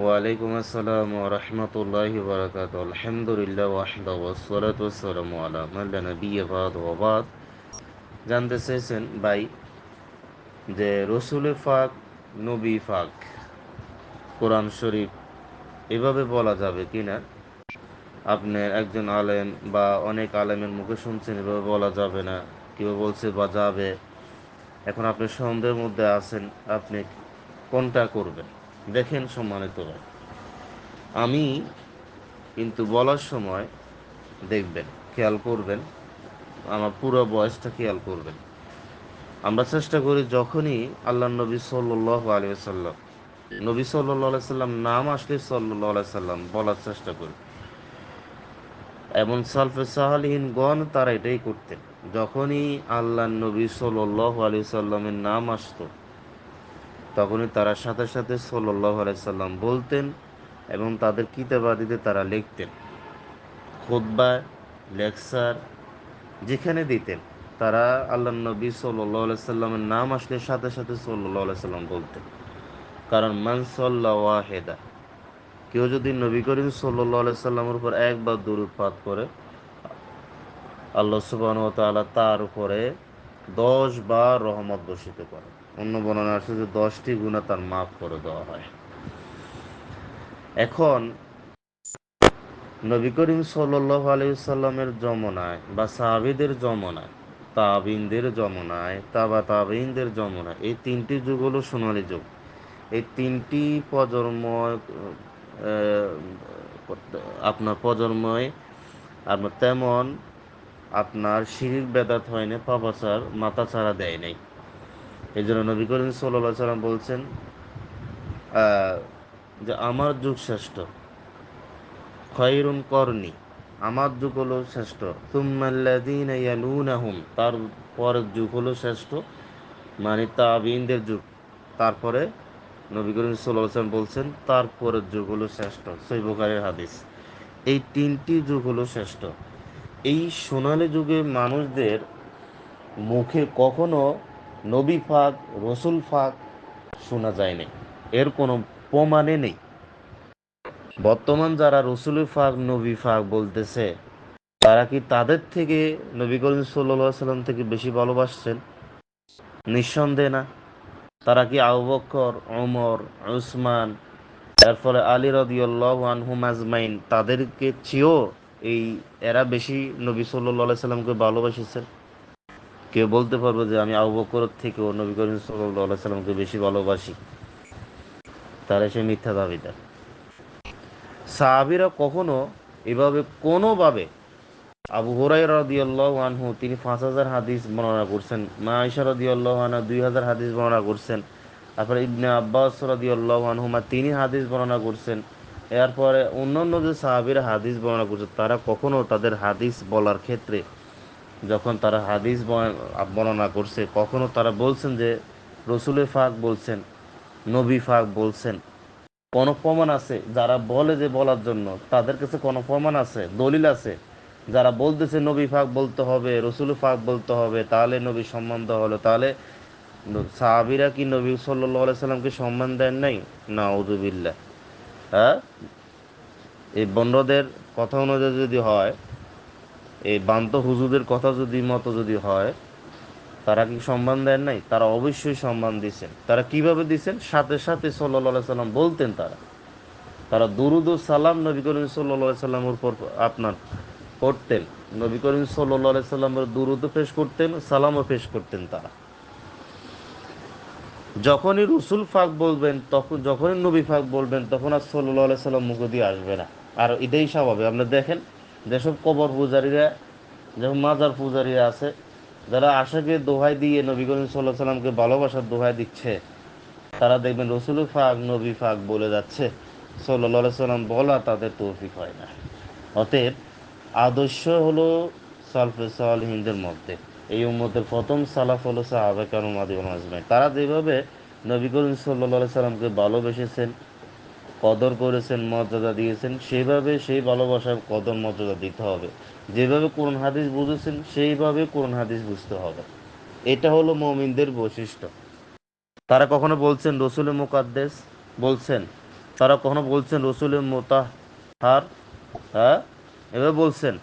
ওয়ালাইকুম আসসালাম ওরহমতুল্লাহি বারাকাত আলহামদুলিল্লাহ ওয়াহদা ওয়াসসালাতু ওয়াসসালামু আলা মান লা নাবিয়্যা বাদ ওয়া বাদ। জানতে চেয়েছেন ভাই যে রসুল ফাক নবী ফাক কোরআন শরীফ এভাবে বলা যাবে কি না আপনার একজন আলেম বা অনেক আলেমের মুখে শুনছেন, এভাবে বলা যাবে না। কেউ বলছে বা যাবে। এখন আপনি সন্দেহের মধ্যে আছেন, আপনি কোনটা করবেন? দেখেন সম্মানিত ভাই আমি কিন্তু বলার সময় দেখবেন, খেয়াল করবেন, আমার পুরো বয়সটা খেয়াল করবেন। আমরা চেষ্টা করি যখনই আল্লাহ নবী সাল্লাহ আলিয়া সাল্লাম নবী সাল্লাহ সাল্লাম নাম আসলে সাল্লাহ সাল্লাম বলার চেষ্টা করি। এমন সালফে সাহালিহীন গণ তারা এটাই করতেন, যখনই আল্লাহ নবী সাল্লাহ আলি সাল্লামের নাম আসতো তখনই তারা সাথে সাথে সাল্লাহ আলাইসাল্লাম বলতেন এবং তাদের কিতাবাদিতে তারা লিখতেন। খোদ্বায় লেকচার যেখানে দিতেন, তারা আল্লাহ নবী সাল্লাহ সাল্লামের নাম আসলে সাথে সাথে সাল্লাহ সাল্লাম বলতেন। কারণ মানসল্লা ওয়াহেদা, কেউ যদি নবী করিম সাল্লাহ সাল্লামের উপর একবার দুরুৎপাত করে, আল্লাহ সুবাহ তার উপরে দশ বার রহমত বসিত করে। অন্য বর্ণনা আছে যে দশটি গুণা তার মাফ করে দেওয়া হয়। এখন নবী করিম সাল্লাহ আলাইসাল্লামের জমনায় বা সাহাবিদের জমনায় তাবিনদের জমনায় তাবা তাবিনদের জমনায় এই তিনটি যুগ হলো সোনালী যুগ। এই তিনটি প্রজন্ম আপনার প্রজন্ময় আপনার তেমন আপনার শিরিক বেদাত হয়নি পাপাচার, মাথা ছাড়া দেয় নাই। এই জন্য নবী করিম সাল্লাহ সাল্লাম বলছেন যে আমার যুগ শ্রেষ্ঠ, খয়রুন করনি, আমার যুগ হলো শ্রেষ্ঠ। তুমাল্লাদিন ইয়ালুনাহুম, তার পরের যুগ হলো শ্রেষ্ঠ মানে তাবিনদের যুগ। তারপরে নবী করিম সাল্লাম বলছেন তারপরের যুগ হলো শ্রেষ্ঠ সৈবকারের হাদিস। এই তিনটি যুগ হলো শ্রেষ্ঠ। এই সোনালী যুগে মানুষদের মুখে কখনো নবী ফাঁক রসুল ফাঁক শোনা যায়নি এর কোনো প্রমাণে নেই। বর্তমান যারা রসুল ফাক নবী ফাঁক বলতেছে, তারা কি তাদের থেকে নবী করিম সাল্লা সাল্লাম থেকে বেশি ভালোবাসছেন? নিঃসন্দেহে না। তারা কি আবুবকর ওমর, উসমান ফলে আলী রদিউল্লাহ আনহুম আজমাইন, তাদেরকে চেয়েও এই এরা বেশি নবী সাল্লাহ সাল্লামকে ভালোবাসিছেন? কেউ বলতে পারবে যে আমি আবু বকর থেকেও নবী করিম সাল্লামকে বেশি ভালোবাসি। তাহলে সে মিথ্যা দাবিদার। সাহাবিরা কখনো এভাবে কোনোভাবে আবু হরাই রদিয়াল্লাহ আনহু, তিনি পাঁচ হাজার হাদিস বর্ণনা করছেন, মা আইসা রদিয়াল্লাহ আনহা দুই হাজার হাদিস বর্ণনা করছেন, তারপরে ইবনে আব্বাস রদিয়াল্লাহ আনহুমা তিনি হাদিস বর্ণনা করছেন, এরপরে অন্যান্য যে সাহাবিরা হাদিস বর্ণনা করছে, তারা কখনো তাদের হাদিস বলার ক্ষেত্রে যখন তারা হাদিস বর্ণনা করছে, কখনো তারা বলছেন যে, রসুলের ফাঁক বলছেন, নবী ফাঁক বলছেন। কোনো প্রমাণ আছে? যারা বলে যে বলার জন্য, তাদের কাছে কোনো প্রমাণ আছে? দলিল আছে? যারা বলতেছে নবী ফাঁক বলতে হবে, রসুল ফাঁক বলতে হবে, তাহলে নবী সম্মান দেওয়া হলো। তাহলে সাহাবিরা কি নবী সাল্লাহ সাল্লামকে সম্মান দেন নাই? না উদুবিল্লা হ্যাঁ? এই বন্ডদের কথা অনুযায়ী যদি হয় এই বান্ত হুজুদের কথা যদি মতো যদি হয়, তারা কি সম্মান দেন নাই? তারা অবশ্যই সম্মান দিচ্ছেন তারা কীভাবে দিচ্ছেন সাথে সাথে সাল্লা সাল্লাম বলতেন তারা। তারা দুরুদ সালাম নবী করিম সাল্লা সাল্লামের উপর আপনার পড়তেন। নবী করিম সাল্লা সাল্লামের দুরুদ পেশ করতেন, সালামও পেশ করতেন তারা। যখনই রসুল ফাঁক বলবেন, তখন যখনই নবী ফাঁক বলবেন, তখন আর সাল্লাহ সাল্লাম মুখ দিয়ে আসবে না। আর এটাই স্বাভাবিক আপনি দেখেন যেসব কবর পূজারীরা যেসব মাজার পূজারীরা আছে, যারা আশাকে দোহাই দিয়ে নবী করিম সাল্লাহ সাল্লামকে ভালোবাসার দোহাই দিচ্ছে, তারা দেখবেন রসুল ফাঁক নবী ফাঁক বলে যাচ্ছে সাল্লাহ সাল্লাম বলা তাদের তৌফিক হয় না। অতএব আদর্শ হলো সালফে সালহিনদের মধ্যে। এই উম্মতের প্রথম সালাফ হলো সাহাবেকার আজমাই তারা যেভাবে নবী করিম সাল্লা সাল্লামকে ভালোবেসেছেন কদর করেছেন, মর্যাদা দিয়েছেন, সেইভাবে সেই ভালোবাসার কদর মর্যাদা দিতে হবে। যেভাবে কোরআন হাদিস বুঝেছেন, সেইভাবে কোরআন হাদিস বুঝতে হবে। এটা হলো মমিনদের বৈশিষ্ট্য। তারা কখনো বলছেন রসুল মুকাদ্দেস? বলছেন। তারা কখনো বলছেন রসুল রসুলের মোতাহার? হ্যাঁ? এভাবে বলছেন।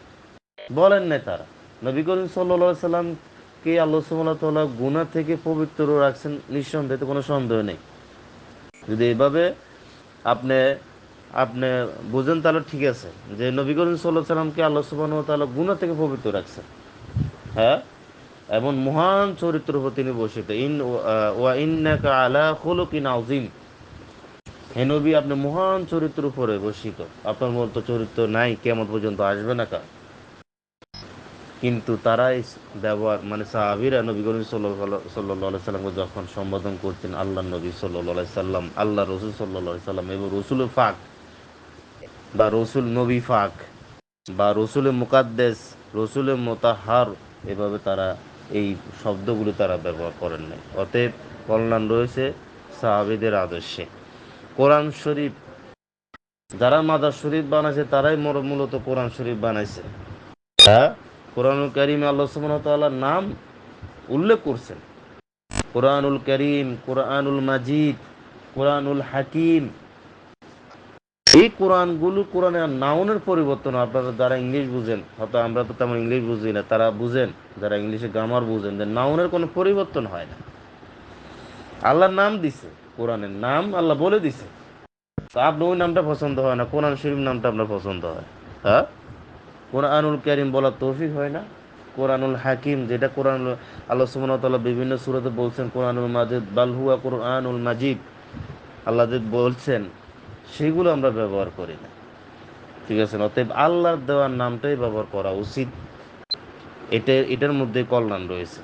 বলেন নাই তারা। নবী করিম সাল্লা সাল্লামকে আল্লাহ সুমতাল্লাহ গুণা থেকে পবিত্র রাখছেন, নিঃসন্দেহে কোনো সন্দেহ নেই। যদি এভাবে আপনি আপনি বুঝেন তাহলে ঠিক আছে যে নবী করিম সাল্লাহ সাল্লামকে আল্লাহ সুবাহ তাল্লাহ গুণা থেকে পবিত্র রাখছেন। হ্যাঁ? এমন মহান চরিত্র উপর তিনি বসিত ইন ওয়া ইন্নাকা আলা খুলুকিন আযীম। হে নবী, আপনি মহান চরিত্র উপরে বসিত আপনার মতো চরিত্র নাই কেমন পর্যন্ত আসবে না কা? কিন্তু তারাই ব্যবহার মানে সাহাবিরা নবী করিম সাল্লাহ সাল্লামকে যখন সম্বোধন করতেন আল্লাহ নবী সাল্লাহ সাল্লাম আল্লাহ রসুল সাল্লাহ সাল্লাম এবং রসুল ফাঁক বা রসুল নবী ফাঁক বা রসুলের মুকাদ্দেস রসুলের মোতাহার এভাবে তারা এই শব্দগুলো তারা ব্যবহার করেন নাই। অতএব কল্যাণ রয়েছে সাহাবিদের আদর্শে। কোরআন শরীফ, যারা মাদার শরীফ বানাইছে, তারাই মূলত কোরআন শরীফ বানাইছে। হ্যাঁ? কোরআনুল করিম আল্লাহ সুবহানাহু নাম উল্লেখ করছেন। কোরআনুল করিম, কোরআনুল মাজিদ, কোরআনুল হাকিম। এই কোরআনগুলো কোরআনের নাউনের পরিবর্তন আপনারা যারা ইংলিশ বুঝেন, হয়তো আমরা তো তেমন ইংলিশ বুঝি না, তারা বুঝেন, যারা ইংলিশে গ্রামার বুঝেন, যে নাউনের কোনো পরিবর্তন হয় না। আল্লাহর নাম দিছে, কোরআনের নাম আল্লাহ বলে দিছে। তো আপনার ওই নামটা পছন্দ হয় না, কোরআন শরীফ নামটা আপনার পছন্দ হয় হ্যাঁ? কোরআনুল করিম বলার তৌফিক হয় না। কোরআনুল হাকিম, যেটা কোরআন আল্লাহ বিভিন্ন সুরতে বলছেন, কোরআনুল মাজিদ বালহুয়া কোরআনুল মাজিদ। আল্লাহ বলছেন, সেগুলো আমরা ব্যবহার করি না। ঠিক আছে অতএব আল্লাহর দেওয়ার নামটাই ব্যবহার করা উচিত। এটা এটার মধ্যে কল্যাণ রয়েছে।